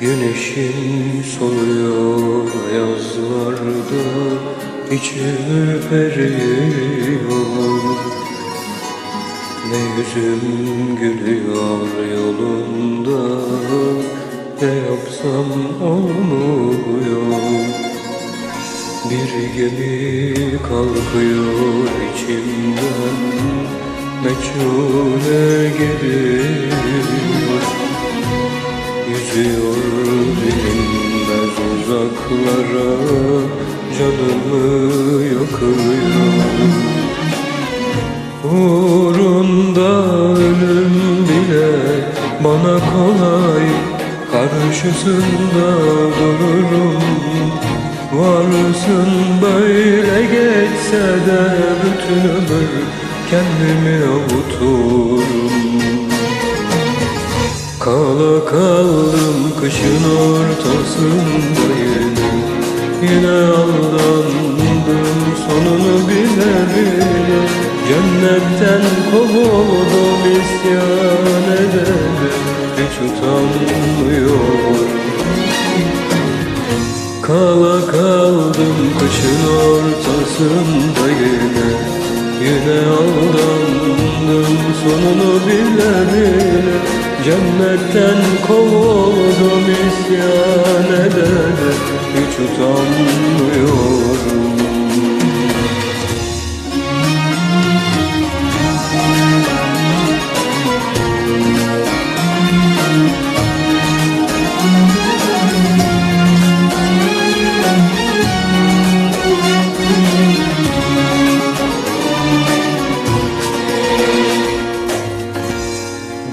Güneşin soluyor yazlarda içim ürperiyor Ne yüzüm gülüyor yolunda Ne yapsam olmuyor. Bir gemi kalkıyor içimden Meçhule gidiyor Yüzüyor bilinmez uzaklara Canımı yakıyor Uğrunda ölüm bile bana kolay Karşısında dururum. Varsın böyle geçse de bütün ömür Kendimi avuturum Kala kaldım kışın ortasında yine aldandım sonunu bile bile Cennetten kovuldum isyan ederim Hiç utanmıyorum. Kala kaldım kışın ortasında yine Yine aldandım sonunu bile Cennetten kovuldum isyan ederim Hiç utanmıyorum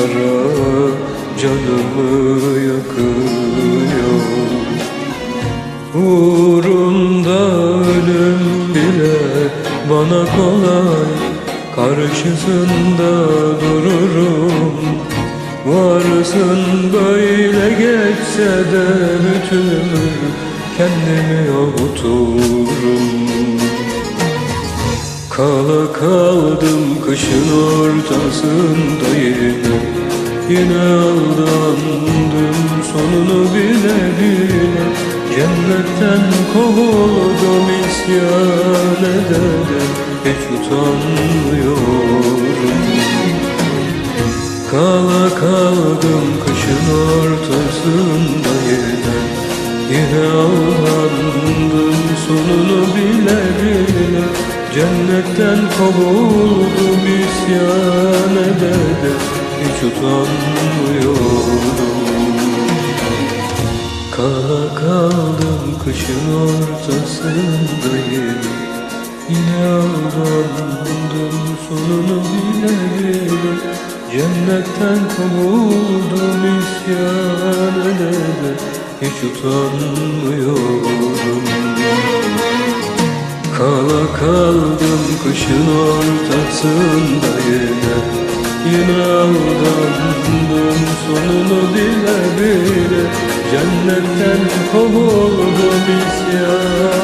uzaklara Canımı yakıyor. Uğrunda ölüm bile bana kolay. Karşısında dururum. Varsın böyle geçse de bütün ömür Kendimi avuturum. Kala kaldım kışın ortasında yine Yine aldandım. Sonunu bile bile Cennetten kovuldum isyan ederim Hiç utanmıyorum. Kala kaldım kışın ortasında yine Yine aldandım. Sonunu bile bile Cennetten kovuldum isyan ederim Hiç utanmıyorum Kala kaldım kışın ortasında yine aldandım sonunu bile bile Cennetten kovuldum isyan ederim Hiç utanmıyorum Kala kaldım kışın ortasında yine Yine sonunu bile bile Cennetten kovuldum isyan